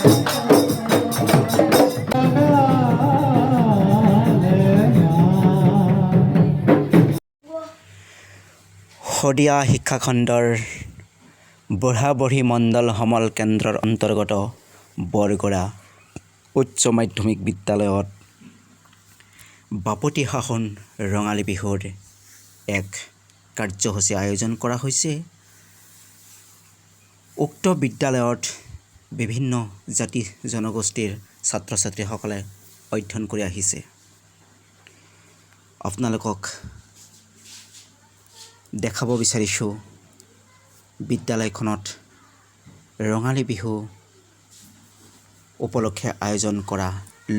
শদিয়া শিক্ষাখণ্ডৰ বুঢ়া বুঢ়ী মণ্ডল সমল কেন্দ্ৰৰ অন্তৰ্গত বৰগৰা উচ্চ মাধ্যমিক বিদ্যালয়ত বাপতি সাহোন ৰঙালী বিহুৰ এক কাৰ্যসূচী আয়োজন কৰা হৈছে। উক্ত বিদ্যালয়ত বিভিন্ন জাতি জনগোষ্ঠীৰ ছাত্ৰ ছাত্ৰীসকলে অধ্যয়ন কৰি আহিছে। আপোনালোকক দেখাব বিচাৰিছোঁ, বিদ্যালয়খনত ৰঙালী বিহু উপলক্ষে আয়োজন কৰা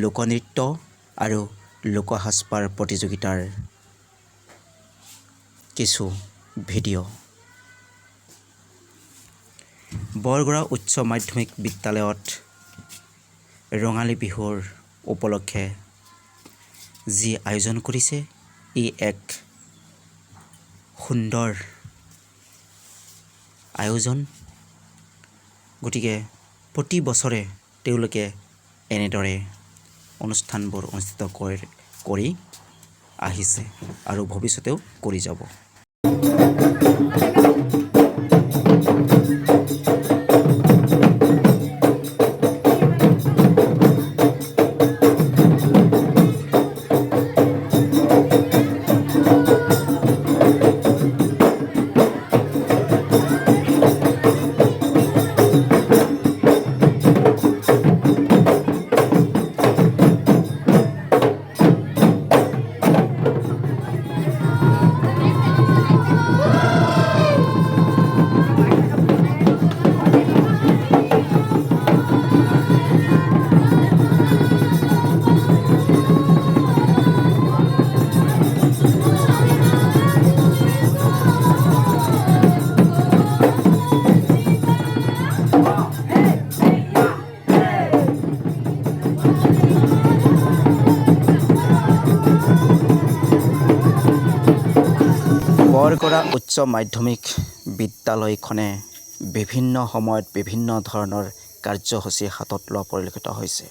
লোকনৃত্য আৰু লোক সাজপাৰ প্ৰতিযোগিতাৰ কিছু ভিডিঅ' বৰগৰা উচ্চ মাধ্যমিক বিদ্যালয়ত ৰঙালী বিহুৰ উপলক্ষে যি আয়োজন কৰিছে, ই এক সুন্দৰ আয়োজন। গতিকে প্ৰতি বছৰে তেওঁলোকে এনেদৰে অনুষ্ঠানবোৰ অনুষ্ঠিত কৰি আহিছে আৰু ভৱিষ্যতেও কৰি যাব। বৰগৰা উচ্চ মাধ্যমিক বিদ্যালয়খনে বিভিন্ন সময়ত বিভিন্ন ধৰণৰ কাৰ্যসূচী হাতত লোৱা পৰিলক্ষিত হৈছে।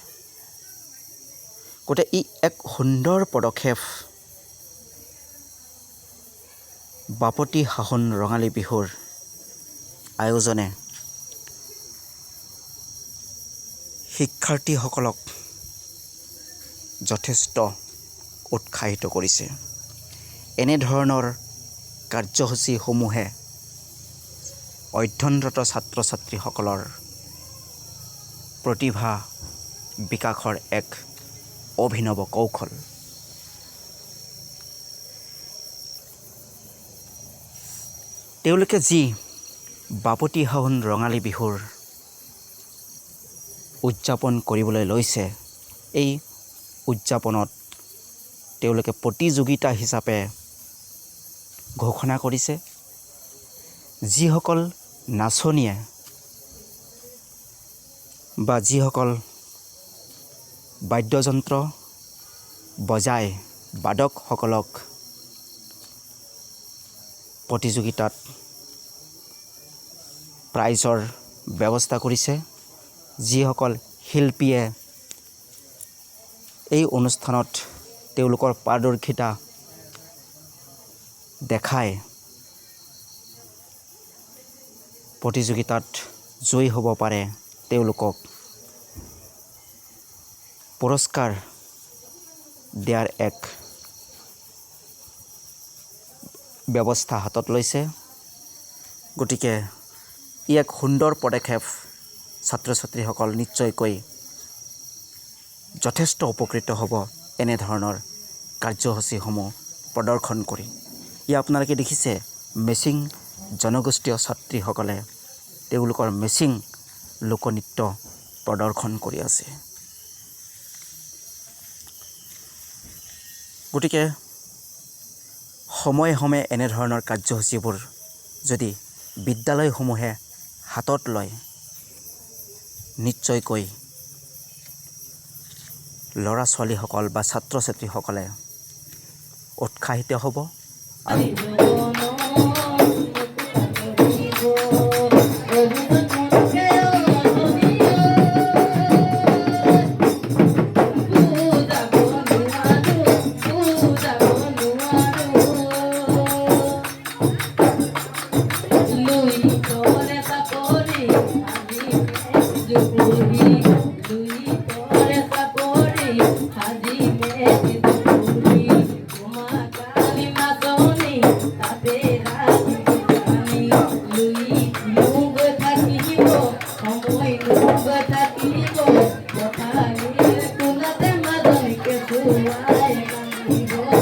গতিকে ই এক সুন্দৰ পদক্ষেপ। বাপতি সাহোন ৰঙালী বিহুৰ আয়োজনে শিক্ষাৰ্থীসকলক যথেষ্ট উৎসাহিত কৰিছে। এনেধৰণৰ কাৰ্যসূচীসমূহে অধ্যয়নৰত ছাত্ৰ ছাত্ৰীসকলৰ প্ৰতিভা বিকাশৰ এক অভিনৱ কৌশল। তেওঁলোকে যি বাপতি সাহোন ৰঙালী বিহুৰ উদযাপন কৰিবলৈ লৈছে, এই উদযাপনত তেওঁলোকে প্ৰতিযোগিতা হিচাপে ঘোষণা কৰিছে। যিসকল নাচনীয়ে বা যিসকল বাদ্যযন্ত্ৰ বজাই বাদকসকলক প্ৰতিযোগিতাত প্ৰাইজৰ ব্যৱস্থা কৰিছে, যিসকল শিল্পীয়ে এই অনুষ্ঠানত তেওঁলোকৰ পাৰদৰ্শিতা দেখাই প্ৰতিযোগিতাত জয়ী হ'ব পাৰে তেওঁলোকক। পুৰস্কাৰ দিয়াৰ এক ব্যৱস্থা হাতত লৈছে। গতিকে ই এক সুন্দৰ পদক্ষেপ ছাত্ৰ ছাত্ৰীসকল নিশ্চয়কৈ যথেষ্ট উপকৃত হ'ব। এনেধৰণৰ কাৰ্যসূচীসমূহ প্ৰদৰ্শন কৰি ই আপোনালোকে দেখিছে? মিচিং জনগোষ্ঠীয় ছাত্ৰীসকলে তেওঁলোকৰ মিচিং লোকনৃত্য প্ৰদৰ্শন কৰি আছে। গতিকে, সময়ে সময়ে এনেধৰণৰ কাৰ্যসূচীবোৰ যদি বিদ্যালয়সমূহে হাতত লয়, নিশ্চয়কৈ ল'ৰা ছোৱালীসকল বা ছাত্ৰ ছাত্ৰীসকলে উৎসাহিত হ'ব। আৰু Thank.